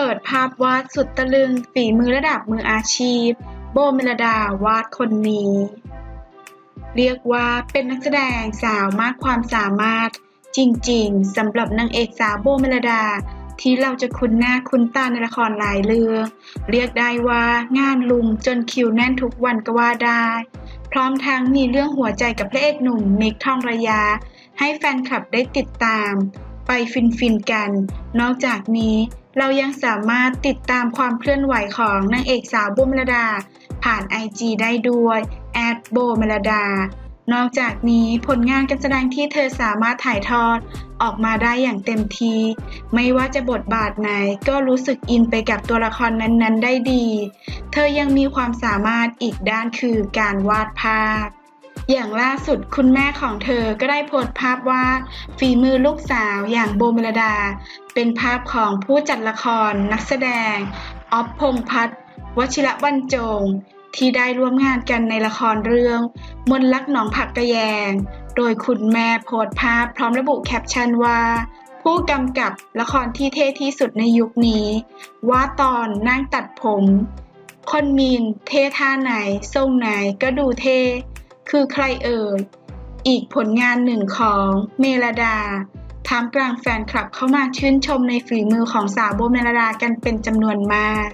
ปิดภาพวาดสุดตะลึงฝีมือระดับมืออาชีพ โบเมลดาวาดคนนี้ เรียกว่าเป็นนักแสดงสาวมากความสามารถ จริงๆสำหรับนางเอกสาวโบเมลดา ที่เราจะคุ้นหน้าคุ้นตาในละครหลายเรื่อง เรียกได้ว่างานลุมจนคิวแน่นทุกวันก็ว่าได้ พร้อมทั้งมีเรื่องหัวใจกับพระเอกหนุ่มมิกทองระยาให้แฟนคลับได้ติดตาม ไปฟินๆกัน นอกจากนี้เรายังสามารถติดตามความเคลื่อนไหวของนางเอกสาวบเมลดา ผ่าน IG ได้ด้วยแอดโบมลดา นอกจากนี้ผลงานการแสดงที่เธอสามารถถ่ายทอดออกมาได้อย่างเต็มที ไม่ว่าจะบทบาทไหนก็รู้สึกอินไปกับตัวละครนั้นๆ ได้ดี เธอยังมีความสามารถอีกด้านคือการวาดภาพ อย่างล่าสุดคุณแม่ของเธอก็ได้โพสต์ภาพวาดฝีมือลูกสาวอย่างโบเมลดา เป็นภาพของผู้จัดละคร นักแสดงออฟพงพัฒน์วชิระบรรจง ที่ได้ร่วมงานกันในละครเรื่อง มนลักหนองผักกะแยง โดยคุณแม่โพสต์ภาพพร้อมระบุแคปชั่นว่า ผู้กำกับละครที่เท่ที่สุดในยุคนี้ ว่าตอนนั่งตัดผม คนมีนเท่ท่าไหนทรงไหนก็ดูเท่ คือใครเอ่ย อีกผลงานหนึ่งของเมลดาท่ามกลางแฟนคลับเข้ามาชื่นชมในฝีมือของสาวโบเมลดากันเป็นจำนวนมาก